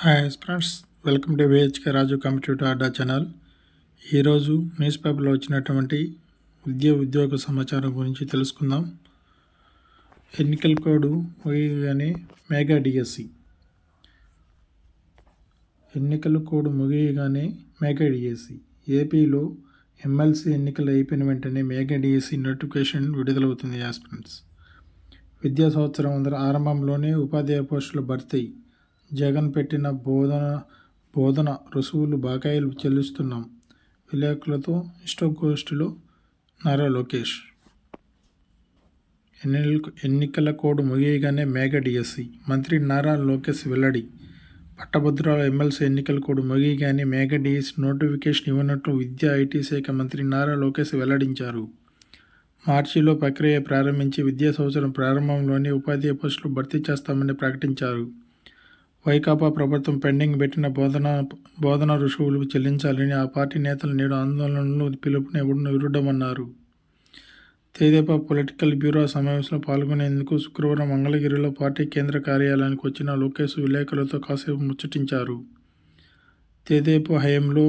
Hi friends welcome to VHK Raju computer Adda channel ఈరోజు news పేపర్లో వచ్చినటువంటి ఉద్య ఉద్యోగ సమాచారం గురించి తెలుసుకుందాం. ఎన్నికల కోడ్ ముగియగానే మెగా డిఎస్సి ఎన్నికల కోడ్ ముగియగానే మెగా డిఎస్సి ఏపీలో ఎమ్మెల్సీ ఎన్నికలు అయిపోయిన వెంటనే మెగా డిఎస్సి నోటిఫికేషన్ విడుదలవుతుంది యాస్పిరెంట్స్ విద్యా సంవత్సరం ఆరంభంలోనే ఉపాధ్యాయ పోస్టులు భర్తీ జగన్ పెట్టిన బోధన బోధన రుసువులు బకాయిలు చెల్లిస్తున్నాం. విలేకరులతో ఇష్టగోష్ఠిలో నారా లోకేష్. ఎన్నికల ఎన్నికల కోడ్ ముగియగానే మేఘ డిఎస్సి. మంత్రి నారా లోకేష్ వెల్లడి. పట్టభద్రాల ఎమ్మెల్సీ ఎన్నికల కోడ్ ముగియగానే మేఘ డిఎస్సి నోటిఫికేషన్ ఇవ్వనట్లు విద్యా ఐటీ శాఖ మంత్రి నారా లోకేష్ వెల్లడించారు. మార్చిలో ప్రక్రియ ప్రారంభించి విద్యా సంవత్సరం ప్రారంభంలోనే ఉపాధ్యాయ పోస్టులు భర్తీ చేస్తామని ప్రకటించారు. వైకాపా ప్రభుత్వం పెండింగ్ పెట్టిన బోధన బోధన రుషువులు చెల్లించాలని ఆ పార్టీ నేతలు నేడు ఆందోళనలు పిలుపునివ్వడం విరుడమన్నారు తేదేపా పొలిటికల్ బ్యూరో సమావేశంలో పాల్గొనేందుకు శుక్రవారం మంగళగిరిలో పార్టీ కేంద్ర కార్యాలయానికి వచ్చిన లోకేష్ విలేకరులతో కాసేపు ముచ్చటించారు. తేదేపా హయంలో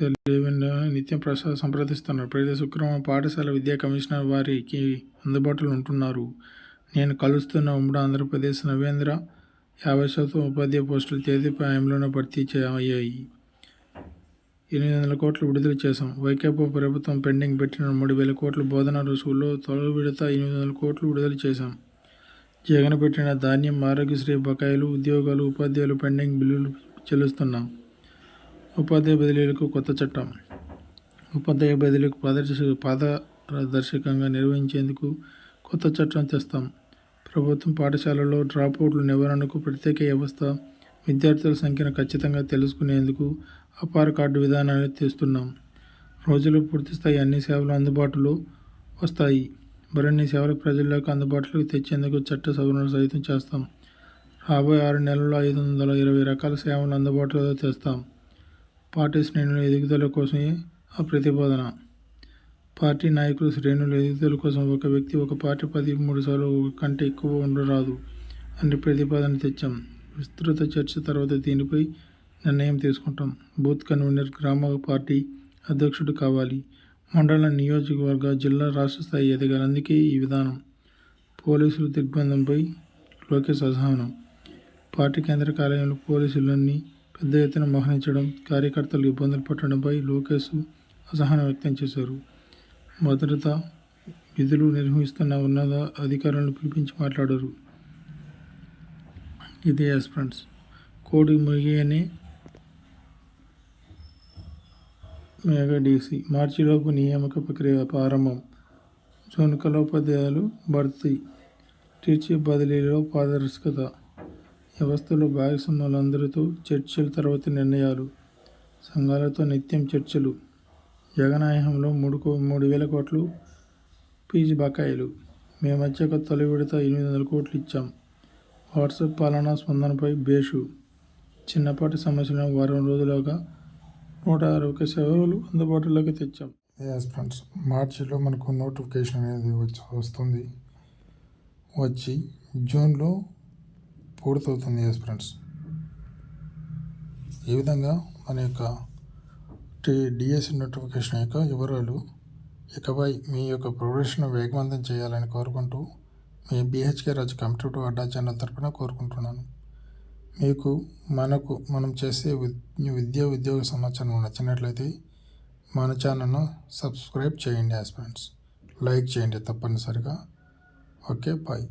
నిత్యం ప్రసాద్ సంప్రదిస్తున్నారు. ప్రతి శుక్రవారం పాఠశాల విద్యా కమిషనర్ వారికి అందుబాటులో ఉంటున్నారు. నేను కలుస్తున్న ఉమ్మడి ఆంధ్రప్రదేశ్ నవేంద్ర యాభై శాతం ఉపాధ్యాయ పోస్టులు తేదీ పాయంలోనే భర్తీ అయ్యాయి ఎనిమిది వందల కోట్లు విడుదల చేశాం. వైకాపా ప్రభుత్వం పెండింగ్ పెట్టిన మూడు వేల కోట్ల బోధన రుసువులో తొలి విడత ఎనిమిది వందల కోట్లు విడుదల చేశాం. జగన్ పెట్టిన ధాన్యం ఆరోగ్యశ్రీ బకాయిలు ఉద్యోగాలు ఉపాధ్యాయులు పెండింగ్ బిల్లులు చెల్లిస్తున్నాం. ఉపాధ్యాయ బదిలీలకు కొత్త చట్టం. ఉపాధ్యాయ బదిలీలకు పాదర్శక పారదర్శకంగా నిర్వహించేందుకు కొత్త చట్టం తెస్తాం. ప్రభుత్వం పాఠశాలలో డ్రాప్అవుట్ల నివారణకు ప్రత్యేక వ్యవస్థ విద్యార్థుల సంఖ్యను ఖచ్చితంగా తెలుసుకునేందుకు అపార కార్డు విధానాన్ని తెస్తున్నాం. రోజులు పూర్తిస్థాయి అన్ని సేవలు అందుబాటులో వస్తాయి. మరిన్ని సేవలు ప్రజల్లోకి అందుబాటులోకి తెచ్చేందుకు చట్ట సవరణ సైతం చేస్తాం. రాబోయే ఆరు నెలల్లో ఐదు వందల ఇరవై రకాల సేవలు అందుబాటులో తెస్తాం. పార్టీ శ్రేణుల ఎదుగుదల కోసమే ఆ ప్రతిపాదన. పార్టీ నాయకులు శ్రేణుల ఎదుగుదల కోసం ఒక వ్యక్తి ఒక పార్టీ పది మూడు సార్లు కంటే ఎక్కువ ఉండరాదు అని ప్రతిపాదన తెచ్చాం. విస్తృత చర్చ తర్వాత దీనిపై నిర్ణయం తీసుకుంటాం. బూత్ కన్వీనర్ గ్రామ పార్టీ అధ్యక్షుడు కావాలి. మండల నియోజకవర్గ జిల్లా రాష్ట్ర స్థాయి ఎదగాలి అందుకే ఈ విధానం. పోలీసుల దిగ్బంధంపై లోకేష్ అసహనం. పార్టీ కేంద్ర కార్యాలయంలో పోలీసులన్నీ పెద్ద ఎత్తున మోహరించడం కార్యకర్తలు ఇబ్బందులు పట్టడంపై లోకేష్ అసహనం వ్యక్తం చేశారు. భద్రత విధులు నిర్వహిస్తున్న ఉన్నత అధికారులను పిలిపించి మాట్లాడారు. ఇది యాస్ ఫ్రెండ్స్. కోడి ముగియని మెగా డీసీ. మార్చిలోపు నియామక ప్రక్రియ ప్రారంభం. జూన్ కలోపాధ్యాయులు భర్తీ. టీచర్ బదిలీలో పారదర్శకత. వ్యవస్థలో భాగస్వాములందరితో చర్చల తర్వాత నిర్ణయాలు. సంఘాలతో నిత్యం చర్చలు. జగనాయహంలో మూడు కో మూడు వేల కోట్లు పీజీ బకాయిలు. మేము వచ్చాక తొలి విడత ఎనిమిది వందల కోట్లు ఇచ్చాం. వాట్సాప్ పాలనా స్పందనపై బేషు చిన్నపాటి సమస్యలను వారం రోజులుగా నూట అరవై సేవలు అందుబాటులోకి తెచ్చాం. ఎస్ ఫ్రెండ్స్ మార్చిలో మనకు నోటిఫికేషన్ అనేది వచ్చి వస్తుంది. వచ్చి జూన్లో పూర్తవుతుంది ఎస్ ఫ్రెండ్స్ ఈ విధంగా మన యొక్క టీ డిఎస్సి నోటిఫికేషన్ యొక్క వివరాలు ఇకపై మీ యొక్క ప్రొఫెషన్ వేగవంతం చేయాలని కోరుకుంటూ మీ B H K Raju computer Adda channel తరపున కోరుకుంటున్నాను. మీకు మనకు మనం చేసే విద్యా ఉద్యోగ సమాచారం నచ్చినట్లయితే మన ఛానల్ను సబ్స్క్రైబ్ చేయండి యాస్ ఫ్రెండ్స్ లైక్ చేయండి తప్పనిసరిగా. Okay bye